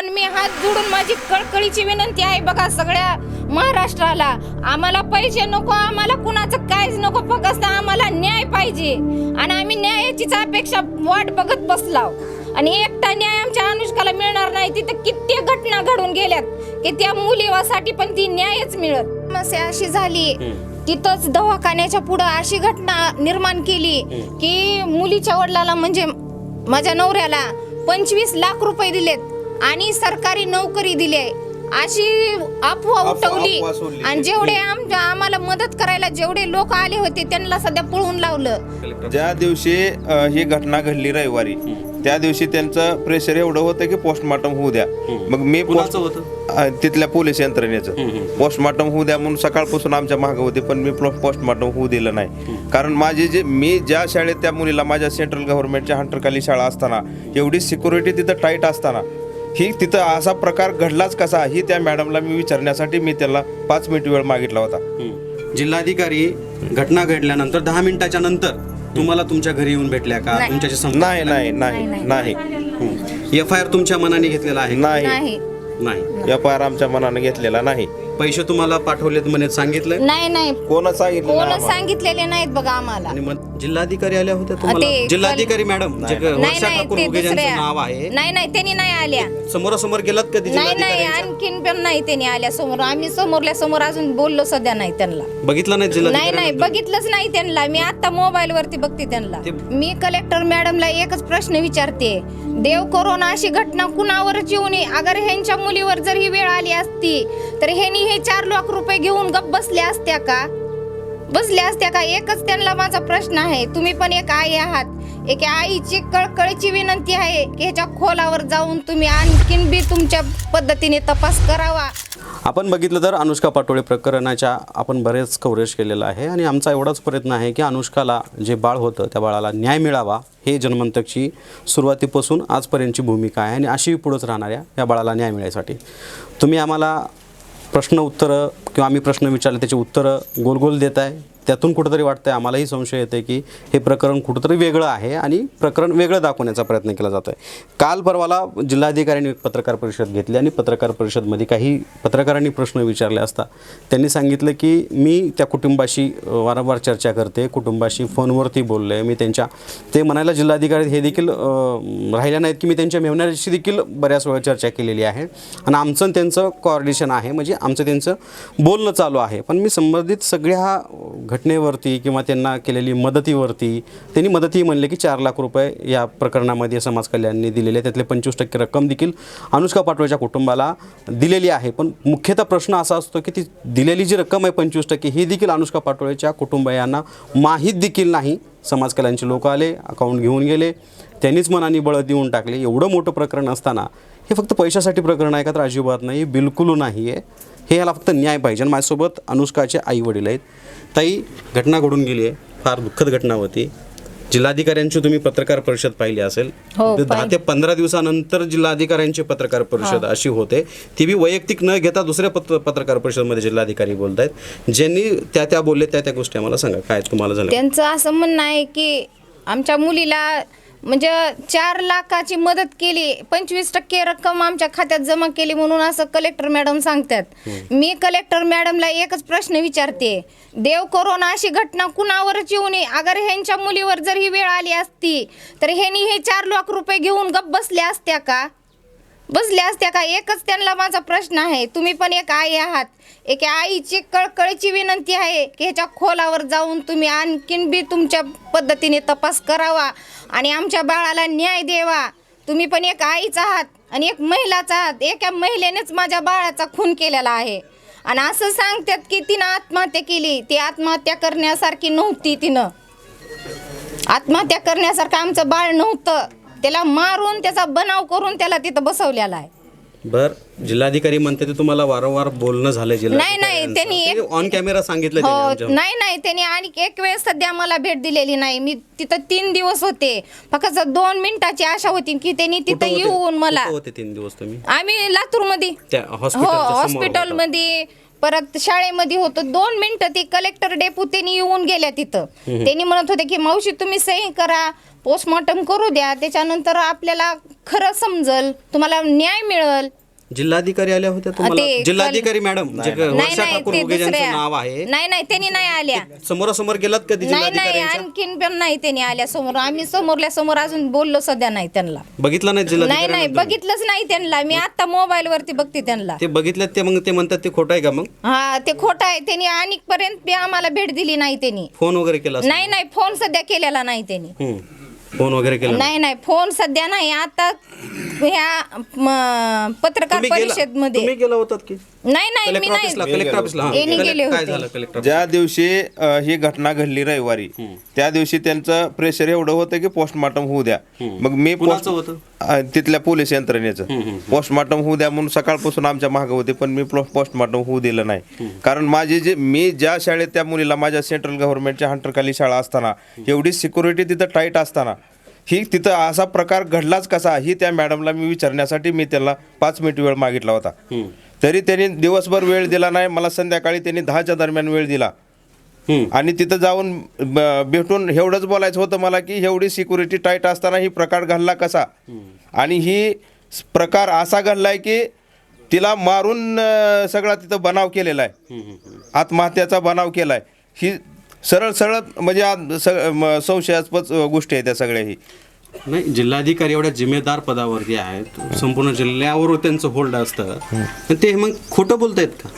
पण मी हात जोडून माझी कळकळीची विनंती आहे बघा सगळ्या महाराष्ट्राला. आम्हाला पैसे नको आम्हाला कुणाचं काहीच नको फक्त आम्हाला न्याय पाहिजे. आणि आम्ही न्यायाचीच अपेक्षा वाट बघत बसलाव आणि एकटा न्याय आमच्या अनुष्काला मिळणार नाही तिथं कित्येक घटना घडून गेल्यात की त्या मुलीवासाठी पण ती न्यायच मिळत. समस्या अशी झाली तिथंच दवाखान्याच्या पुढं अशी घटना निर्माण केली की मुलीच्या वडिलाला म्हणजे माझ्या नवऱ्याला पंचवीस लाख रुपये दिलेत. आणि सरकारी नोकरी दिली अशी अफवा उठवली. आणि जेवढे आम- आम्हाला मदत करायला जेवढे लोक आले होते त्यांना सध्या पळून लावलं. ज्या दिवशी ही घटना घडली रविवारी त्या दिवशी त्यांचं प्रेशर एवढं होतं की पोस्टमॉर्टम होऊ द्या. मग मी तिथल्या पोलीस यंत्रणेचं. पोस्टमॉर्टम होऊ द्या म्हणून सकाळपासून आमच्या मागे होते पण मी पोस्टमॉर्टम होऊ दिलं नाही. कारण माझी जे मी ज्या शाळेत त्या मुलीला माझ्या सेंट्रल गव्हर्नमेंटच्या हंटरखाली शाळा असताना एवढी सिक्युरिटी तिथं टाईट असताना ही तिथं असा प्रकार घडलाच कसा ही त्या मॅडमला मी विचारण्यासाठी मी त्याला पाच मिनिट वेळ मागितला होता. जिल्हाधिकारी घटना घडल्यानंतर दहा मिनिटाच्या नंतर तुम्हाला तुमच्या घरी येऊन भेटल्या का? नाही. तुमच्याशी संपर्क नाही नाही नाही नाही एफ आय आर तुमच्या मनाने घेतलेला आहे नाही. नाही. नाही. व्यापार आमच्या मनाने घेतलेला नाही. पैसे तुम्हाला पाठवलेत म्हणे सांगितलं? नाही नाही. कोण सांगितलं कोण नाही आम्हाला? सांगितलेले नाहीत बघा आम्हाला. आणि मग जिल्हाधिकारी आल्या होत्या तुम्हाला? ते जिल्हाधिकारी मॅडम जे नाही वर्षा नाही ठाकूर ते उगे ज्यांचं दुसऱ्या नाव आहे. नाही नाही त्यांनी नाही आल्या. समोरासमोर गेलात कधी नाही नाही जिल्हाधिकारी आणखीन पण नाही त्यांनी आल्या समोर. आम्ही समोरल्या समोर अजून बोललो सध्या नाही त्यांना. बघितलं नाही नाही नाही जिल्हाधिकारी बघितलंच नाही त्यांना. मी आता मोबाईल वरती बघते त्यांना. ते- मी कलेक्टर मॅडमला एकच प्रश्न विचारते. देव करोना अशी घटना कुणावरच येऊ नये. अगर ह्यांच्या मुलीवर जर ही वेळ आली असती तर ह्यांनी हे चार लाख रुपये घेऊन गप बसल्या असत्या का? बसल्या असत्या का? एकच त्यांना माझा प्रश्न आहे. तुम्ही पण एक आई आहात. एक आईची कळकळीची विनंती आहे की ह्याच्या खोलावर जाऊन तुम्ही आणखीन बी तुमच्या पद्धतीने तपास करावा. आपण बघितलं तर अनुष्का पाटोळे प्रकरणाच्या आपण बरेच कव्हरेज केलेलं आहे आणि आमचा एवढाच प्रयत्न आहे की अनुष्काला जे बाळ होतं त्या बाळाला न्याय मिळावा हे जनमंतकची सुरुवातीपासून आजपर्यंतची भूमिका आहे आणि अशी पुढंच राहणाऱ्या या बाळाला न्याय मिळायसाठी. तुम्ही आम्हाला प्रश्न उत्तरं किंवा आम्ही प्रश्न विचारले त्याची उत्तरं गोल गोल देत आहे. त्यातून कुठंतरी वाटतं आहे आम्हालाही संशय येते की हे प्रकरण कुठंतरी वेगळं आहे आणि प्रकरण वेगळं दाखवण्याचा प्रयत्न केला जातो आहे काल परवाला जिल्हाधिकाऱ्यांनी एक पत्रकार परिषद घेतली आणि पत्रकार परिषदमध्ये काही पत्रकारांनी प्रश्न विचारले असता त्यांनी सांगितलं की मी त्या कुटुंबाशी वारंवार चर्चा करते कुटुंबाशी फोनवरती बोलले. मी त्यांच्या ते म्हणायला जिल्हाधिकारी हे देखील राहिले नाहीत की मी त्यांच्या मेहण्याशी देखील बऱ्याच वेळा चर्चा केलेली आहे आणि आमचं आणि त्यांचं कॉर्डिनेशन आहे. म्हणजे आमचं त्यांचं बोलणं चालू आहे. पण मी संबंधित सगळ्या घटनेवरती किंवा त्यांना केलेली मदतीवरती त्यांनी मदतही म्हणले की चार लाख रुपये या प्रकरणामध्ये समाज कल्याणने दिलेले त्यातले पंचवीस टक्के रक्कम देखील अनुष्का पाटोळेच्या कुटुंबाला दिलेली आहे. पण मुख्यतः प्रश्न असा असतो की ती दिलेली जी रक्कम आहे पंचवीस टक्के ही देखील अनुष्का पाटोळेच्या कुटुंबियांना माहीत देखील नाही. समाज कल्याणचे लोक आले अकाउंट घेऊन गेले त्यांनीच मनाने बळ देऊन टाकले. एवढं मोठं प्रकरण असताना हे फक्त पैशासाठी प्रकरण आहे का तर अजिबात नाही बिलकुल नाही आहे. हे याला फक्त न्याय पाहिजे. आणि माझ्यासोबत अनुष्काचे आई वडील आहेत. ताई घटना घडून गेली आहे. फार दुःखद घटना होती. जिल्हाधिकाऱ्यांची तुम्ही पत्रकार परिषद पाहिली असेल. हो, ते दहा. ते पंधरा दिवसानंतर जिल्हाधिकाऱ्यांची पत्रकार परिषद अशी होते. ती बी वैयक्तिक न घेता दुसऱ्या पत्र पत्रकार परिषदमध्ये जिल्हाधिकारी बोलत आहेत ज्यांनी त्या त्या बोलले त्या त्या गोष्टी आम्हाला सांगा. काय तुम्हाला झालं? त्यांचं असं म्हणणं आहे की आमच्या मुलीला म्हणजे चार लाखाची मदत केली पंचवीस टक्के रक्कम आमच्या खात्यात जमा केली म्हणून असं कलेक्टर मॅडम सांगतात. मी कलेक्टर मॅडमला एकच प्रश्न विचारते. देव करोना अशी घटना कुणावरच येऊ नये. अगर ह्यांच्या मुलीवर जर ही वेळ आली असती तर ह्यांनी हे चार लाख रुपये घेऊन गप बसल्या असत्या का? बसल्या असत्या का? एकच त्यांना माझा प्रश्न आहे. तुम्ही पण एक आई आहात. एक आईची कळकळीची विनंती आहे की ह्याच्या खोलावर जाऊन तुम्ही आणखीन बी तुमच्या पद्धतीने तपास करावा आणि आमच्या बाळाला न्याय द्यावा. तुम्ही पण एक आईच आहात आणि एक महिलाच आहात. एका महिलेनेच माझ्या बाळाचा खून केलेला आहे. आणि असं सांगतात की तिनं आत्महत्या केली. ती आत्महत्या करण्यासारखी नव्हती तिनं. आत्महत्या करण्यासारखं आमचं बाळ नव्हतं. त्याला मारून त्याचा बनाव करून त्याला तिथं बसवलेला आहे बर जिल्हाधिकारी म्हणते ते तुम्हाला वारंवार बोलणं झालंय नाही, नाही, त्यांनी एक- ऑन कॅमेरा सांगितलं त्यांनी हो आमच्या. नाही नाही त्यांनी आणि एक वेळेस सध्या मला भेट दिलेली नाही मी तिथं तीन दिवस होते फक्त दोन मिनिटाची आशा होती की त्यांनी कुठं तिथं होते? येऊन मला कुठं होते तीन दिवस तुम्ही आम्ही लातूरमध्ये त्या हो हॉस्पिटलच्या समोर हॉस्पिटल होता. मध्ये परत शाळेमध्ये होतो. दोन मिनिटं ती कलेक्टर डेपू त्यांनी येऊन गेल्या तिथं. त्यांनी म्हणत होते की मावशी तुम्ही सही करा. पोस्टमॉर्टम करू द्या. त्याच्यानंतर आपल्याला खरं समजल. तुम्हाला न्याय मिळल. जिल्हाधिकारी आल्या होत्या तुम्हाला? ते जिल्हाधिकारी मॅडम जे नाही वर्षा नाही ठाकूर ते उगे ज्यांचं दुसऱ्या नाव आहे. नाही नाही त्यांनी नाही आल्या. समोरासमोर गेलात कधी नाही नाही आणखीन पण नाही त्यांनी आल्या समोर. आम्ही समोरल्या समोर अजून बोललो सध्या नाही त्यांना. बघितलं नाही नाही जिल्हाधिकारी नाही बघितलंच नाही त्यांना. मी आता मोबाईल वरती बघते त्यांना. ते बघितलं ते मग ते म्हणतात ते खोटं आहे का मग? हा ते खोटं आहे. त्यांनी आणि पर्यंत बी आम्हाला भेट दिली नाही त्यांनी. फोन वगैरे केला असेल. नाही नाही फोन सध्या केलेला नाही त्यांनी. हम्म. फोन वगैरे केला नाही? नाही फोन सध्या नाही. आता ह्या म, पत्रकार तुम्ही गेला परिषदमध्ये तुम्ही गेला होतात की? नाही नाही मी कलेक्टर ऑफिसला नाही कलेक्टर ऑफिसला हा. यांनी कलेक्ट- गेले काय होते. झालं कलेक्टर ज्या दिवशी अ, ही घटना घडली रविवारी त्या दिवशी त्यांचं प्रेशर एवढं होतं की पोस्टमार्टम होऊ द्या. मग मी पोस्ट कुणाचं होतं? अ, तिथल्या पोलीस यंत्रणेचं. पोस्टमार्टम होऊ द्या म्हणून सकाळपासून आमच्या मागे होते पण मी पोस्टमार्टम होऊ दिलं नाही. कारण माझी जे मी ज्या शाळेत त्या मुलीला माझ्या सेंट्रल गव्हर्नमेंटच्या हंटरखाली शाळा असताना एवढी सिक्युरिटी तिथं टाईट असताना ही तिथं असा प्रकार घडलाच कसा ही त्या मॅडमला मी विचारण्यासाठी मी त्याला पाच मिनिट वेळ मागितला होता. तरी त्यांनी दिवसभर वेळ दिला नाही मला संध्याकाळी त्यांनी दहाच्या दरम्यान वेळ दिला. आणि तिथं जाऊन भेटून एवढंच बोलायचं होतं मला की एवढी सिक्युरिटी टाईट असताना ही प्रकार घडला कसा? आणि ही प्रकार असा घडलाय की तिला मारून सगळा तिथं बनाव केलेला आहे. आत्महत्याचा बनाव केलाय. ही सरळ सरळ म्हणजे आज स- म- संशयास्पद गोष्टी आहेत त्या सगळ्या ही नाही जिल्हाधिकारी एवढ्या जिम्मेदार पदावरती आहेत. संपूर्ण जिल्ह्यावर त्यांचं होल्ड असतं. पण ते मग खोटं बोलतायत का?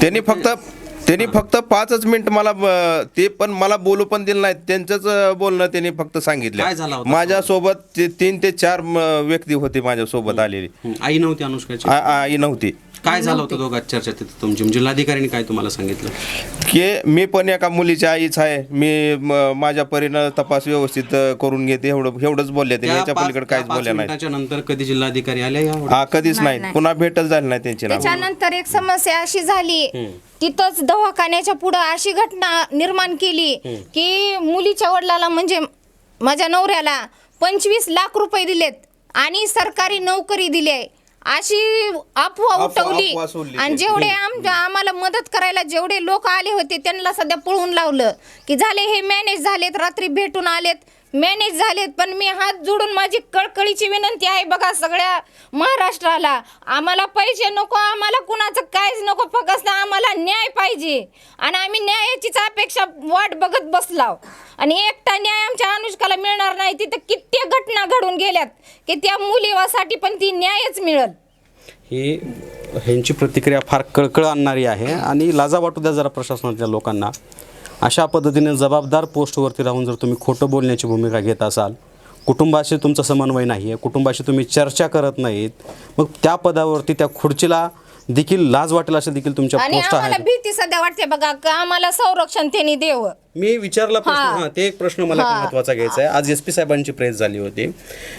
त्यांनी फक्त त्यांनी फक्त पाचच मिनिट मला अं, ते पण मला बोलू पण दिलं नाही त्यांचंच अं, बोलणं त्यांनी फक्त काय झालं सांगितलं होतं? माझ्यासोबत ते तीन ते चार व्यक्ती होते माझ्यासोबत आलेली. आई नव्हती अनुष्काची? आ- आई नव्हती. काय झालं होतं दोघात चर्चा तिथे तुमची? जिल्हाधिकाऱ्यांनी काय तुम्हाला सांगितलं? की मी पण एका मुलीची आईच आहे. मी म, माझ्या परीनं तपास व्यवस्थित करून घेते. एवढं एवढंच बोलले ते. याच्या पलीकडे काहीच बोलले नाही नंतर कधी जिल्हाधिकारी आले या हा कधीच नाही. पुन्हा भेटच झाली नाही त्यांची ना त्याच्यानंतर एक समस्या अशी झाली. तिथंच दवाखान्याच्या पुढं अशी घटना निर्माण केली की मुलीच्या वडिलाला म्हणजे माझ्या नवऱ्याला पंचवीस लाख रुपये दिलेत आणि सरकारी नोकरी दिली आहे. अशी अफवा अफवा- उठवली. अफवा सोडली आणि ते. जेवढे आम आम्हाला मदत करायला जेवढे लोक आले होते त्यांना सध्या पळून लावलं. की झाले हे मॅनेज झालेत रात्री भेटून आलेत. मॅनेज झालेत पण मी हात जोडून माझी कळकळीची विनंती आहे बघा सगळ्या महाराष्ट्राला. आम्हाला पैसे नको आम्हाला कुणाचं काहीच नको फक्त आम्हाला न्याय पाहिजे. आणि आम्ही न्यायाचीच अपेक्षा वाट बघत बसलाव. आणि एकटा न्याय आमच्या अनुष्काला मिळणार नाही तिथं कित्येक घटना घडून गेल्यात की त्या मुलीवासाठी पण ती न्यायच मिळल. ही ह्यांची प्रतिक्रिया फार कळकळ आणणारी आहे. आणि लाजा वाटू द्या जरा प्रशासनातल्या लोकांना. अशा पद्धतीने जबाबदार पोस्टवरती राहून जर तुम्ही खोटं बोलण्याची भूमिका घेत असाल कुटुंबाशी तुमचा समन्वय नाही आहे कुटुंबाशी तुम्ही चर्चा करत नाहीत मग त्या पदावरती त्या खुर्चीला देखील लाज वाटेल अशा देखील तुमच्या आणि पोस्ट आम्हाला आहेत. भीती सध्या वाटते बघा का आम्हाला संरक्षण त्यांनी देव मी विचारला प्रश्न हा. ते एक प्रश्न मला. महत्त्वाचा घ्यायचा आहे आज एस पी साहेबांची प्रेस झाली होती.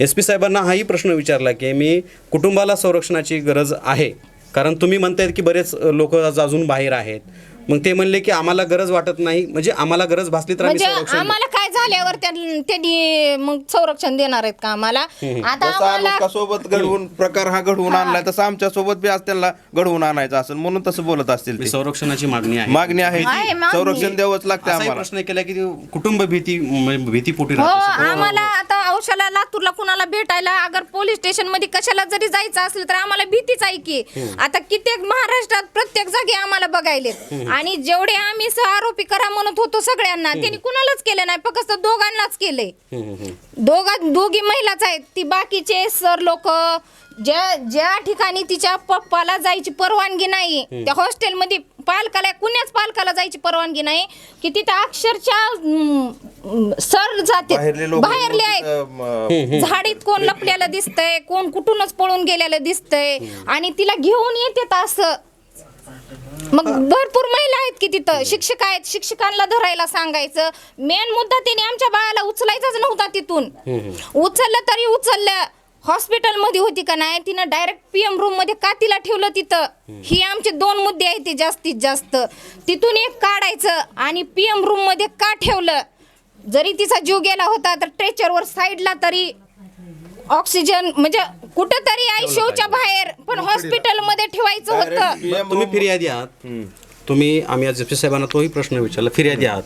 एस पी साहेबांना हाही प्रश्न विचारला की मी कुटुंबाला संरक्षणाची गरज आहे. कारण तुम्ही म्हणतायत की बरेच लोक अजून बाहेर आहेत. मग ते म्हणले की आम्हाला गरज वाटत नाही म्हणजे आम्हाला गरज भासली तर आम्ही म्हणजे संरक्षण देऊ. आम्हाला झाल्यावर त्यां- त्यांनी मग संरक्षण देणार आहेत का आम्हाला? आता जसं आम्हाला अनुष्का सोबत घडवून प्रकार हा घडवून आणलाय तसं आमच्यासोबत बी आज त्यांना घडवून आणायचं असेल म्हणून तसं बोलत असतील ते. संरक्षणाची मागणी आहे. मागणी आहे आहे, ती. मागणी. संरक्षण द्यावंच लागतं असाही आम्हाला. प्रश्न केला की कुटुंब भीती म्हणजे भीतीपोटी हो राहते आम्हाला आता औषधाला लातूरला कुणाला भेटायला अगर पोलीस स्टेशनमध्ये कशाला जरी जायचं असलं तर आम्हाला भीतीच आहे की. आता कित्येक महाराष्ट्रात प्रत्येक जागी आम्हाला बघायलेत. आणि जेवढे आम्ही सह आरोपी करा म्हणत होतो सगळ्यांना त्यांनी कुणालाच केलं नाही. फक्त दोघांनाच केलंय दोघा दोघी महिलाच आहेत. ती बाकीचे सर लोक ज्या ज्या ठिकाणी तिच्या पप्पाला जायची परवानगी नाही त्या हॉस्टेलमध्ये पालकाला कुण्याच पालकाला जायची परवानगी नाही की तिथं अक्षरशः सर जाते. बाहेरले लोक बाहेरले आहेत. झाडीत कोण लपलेलं दिसतंय कोण कुठूनच पळून गेलेलं दिसतंय आणि तिला घेऊन येते असं. मग भरपूर महिला आहेत की तिथं. शिक्षक आहेत शिक्षकांना धरायला सांगायचं. मेन मुद्दा त्याने आमच्या बाळाला उचलायचाच नव्हता तिथून. उचललं तरी उचललं. हॉस्पिटलमध्ये होती का नाही तिनं डायरेक्ट पीएम रूममध्ये का तिला ठेवलं तिथं? ही आमचे दोन मुद्दे आहेत ते जास्तीत जास्त. तिथून एक काढायचं आणि पीएम रूममध्ये का ठेवलं? जरी तिचा जीव गेला होता तर ट्रेचरवर साईडला तरी ऑक्सिजन म्हणजे कुठंतरी आयसीयूच्या बाहेर पण हॉस्पिटलमध्ये ठेवायचं होतं. तुम्ही फिर्यादी आहात. तुम्ही आम्ही आज पी साहेबांना तोही प्रश्न विचारला फिर्यादी आहात.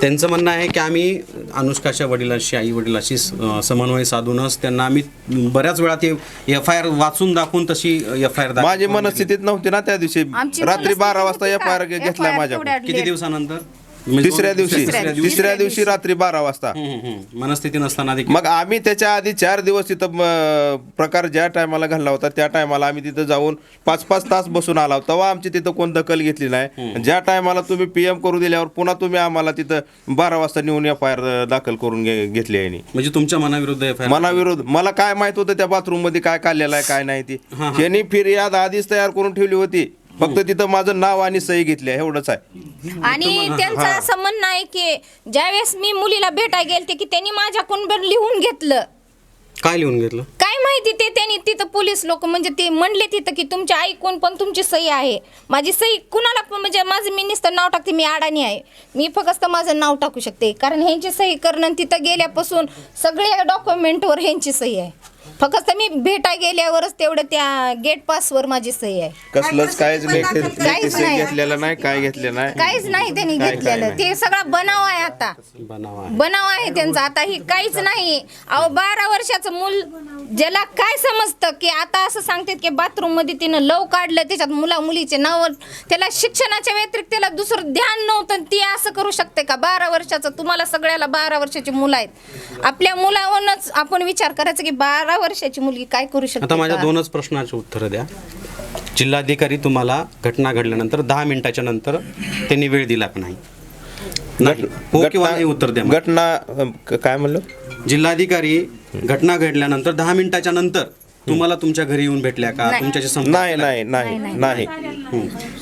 त्यांचं म्हणणं आहे की आम्ही अनुष्काच्या वडिलांशी आई वडिलांशी अ, समन्वय साधूनच त्यांना आम्ही बऱ्याच वेळा ते एफ आय आर वाचून दाखवून तशी एफ आय आर माझी मनस्थितीत नव्हती ना त्या दिवशी. आमची रात्री मनस्थिती बारा वाजता होती एफ आय आर का? घेतलाय FIR माझ्या तेवढ्या किती. दिवसानंतर? तिसऱ्या दिवशी. तिसऱ्या दिवशी. तिसऱ्या दिवशी रात्री बारा वाजता. मनस्थिती नसताना देखील. मग आम्ही त्याच्या आधी चार दिवस तिथं प्रकार ज्या टायमाला घडला होता त्या टायमाला आम्ही तिथं जाऊन पाच पाच तास बसून आला तेव्हा आमची तिथं कोण दखल घेतली नाही. ज्या टायमाला तुम्ही पीएम करू दिल्यावर पुन्हा तुम्ही आम्हाला तिथं बारा वाजता नेऊन एफ आय आर दाखल करून घेतली आहे म्हणजे तुमच्या मनाविरुद्ध एफ आय आर मनाविरोध मला काय माहीत होतं त्या बाथरूममध्ये काय काढलेलं आहे काय नाही ती. त्यांनी फिर्याद आधीच तयार करून ठेवली होती. फक्त तिथं माझं नाव आणि सही घेतली आहे एवढंच आहे. आणि त्यांचं असं म्हणणं आहे की ज्यावेळेस मी मुलीला भेटायला गेलते की त्यांनी माझ्याकडून बरं लिहून घेतलं. काय लिहून घेतलं? काय माहिती ते त्यांनी तिथं पोलीस लोक म्हणजे ते म्हणले तिथं की तुमची आई कोण पण तुमची सही आहे. माझी सही कुणाला पण म्हणजे माझं मी नुसतं नाव टाकते मी अडाणी आहे. मी फक्त माझं नाव टाकू शकते. कारण ह्यांची सही करणं आणि तिथं गेल्यापासून सगळ्या डॉक्युमेंटवर ह्यांची सही आहे. फक्त मी भेटाय गेल्यावरच तेवढं त्या गेट पासवर माझी सही आहे. कसलंच काहीच काहीच नाही. घेतलेलं नाही काय घेतलेलं नाही. काहीच नाही त्यांनी काय- काय घेतलेलं नाही. ते सगळा बनाव आहे आता. बनाव आहे. बनाव आहे त्यांचा. आता ही काहीच नाही. अहो बारा वर्षाचं मूल ज्याला काय समजतं की आता असं सांगतात की बाथरूममध्ये तिनं लव काढलं त्याच्यात मुला मुलीचे नाव त्याला शिक्षणाच्या व्यतिरिक्त त्याला दुसरं ध्यान नव्हतं आणि ती असं करू शकते का? बारा वर्षाचं तुम्हाला सगळ्याला बारा वर्षाची मुलं आहेत. आपल्या मुलावरच आपण विचार करायचा की बारा वर्षाची मुलगी काय करू शकते आता माझ्या का? दोनच प्रश्नाची उत्तरं द्या. जिल्हाधिकारी तुम्हाला घटना घडल्यानंतर दहा मिनिटाच्या नंतर त्यांनी वेळ दिला का नाही? नाही. हो किंवा नाही उत्तर द्या मला. घटना अं, क- काय म्हणलं? जिल्हाधिकारी घटना घडल्यानंतर दहा मिनिटाच्या नंतर तुम्हाला तुमच्या घरी येऊन भेटल्या का. तुमच्याशी संपर्क नाही नाही नाही नाही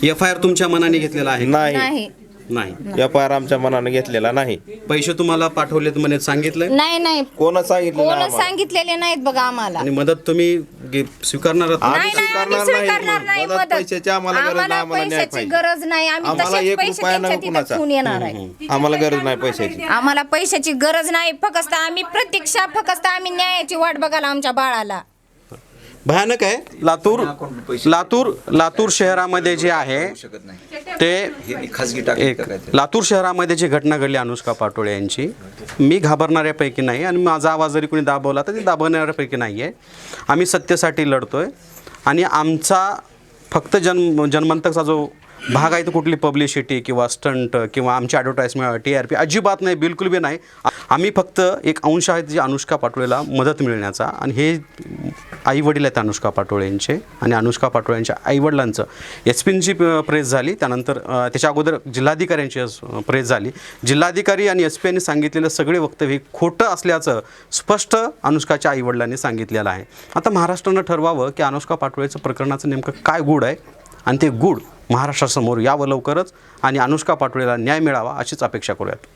एफ आय आर तुमच्या मनाने घेतलेला आहे नाही. नाही. नाही. आर आमच्या मनाने घेतलेला नाही. पैसे तुम्हाला पाठवलेत म्हणे सांगितलंय? नाही नाही. कोण सांगितलं कोण? सांगितलेले नाहीत बघा आम्हाला. आणि मदत तुम्ही गे- स्वीकारणार आहात? आम्ही नाही नाही आम्ही स्वीकारणार नाही. मदत मदत. पैशाची आम्हाला गरज नाही, आम्हाला न्याय पैशाची पाहिजे. गरज नाही. आम्ही आम्हाला तसेच एक पैसे रुपया त्यांच्या नको तिथं कुणाचा. ठेवून येणार आहे. आम्हाला गरज नाही पैशाची. आम्हाला पैशाची गरज नाही. फक्त आम्ही प्रतीक्षा फक्त आम्ही न्यायाची वाट बघायला आमच्या बाळाला. भयानक आहे. लातूर लातूर लातूर शहरामध्ये जे आहे ते एक लातूर शहरामध्ये जी घटना घडली अनुष्का पाटोळे यांची मी घाबरणाऱ्यापैकी नाही आणि माझा आवाज जरी कोणी दाबवला तर ते दाबवणाऱ्यापैकी नाही आहे आम्ही सत्तेसाठी लढतोय आणि आमचा फक्त जन्म जन्मंतकचा जो भाग आहे तो कुठली पब्लिसिटी किंवा स्टंट किंवा आमची ॲडव्हर्टाईजमेंट टी आर पी अजिबात नाही बिलकुल बी नाही. आम्ही फक्त एक अंश आहेत जे अनुष्का पाटोळेला मदत मिळण्याचा आणि हे आई वडील आहेत अनुष्का पाटोळे यांचे आणि अनुष्का पाटोळे यांच्या आईवडिलांचं एस पींची प्रेस झाली. त्यानंतर त्याच्या अगोदर जिल्हाधिकाऱ्यांची प्रेस झाली. जिल्हाधिकारी आणि एस पी यांनी सांगितलेलं सगळे वक्तव्य खोटं असल्याचं स्पष्ट अनुष्काच्या आईवडिलांनी सांगितलेलं आहे. आता महाराष्ट्रानं ठरवावं की अनुष्का पाटोळेचं प्रकरणाचं नेमकं काय गूढ आहे आणि ते गूढ महाराष्ट्रासमोर यावं लवकरच आणि अनुष्का पाटोळेला न्याय मिळावा अशीच अपेक्षा करूयात.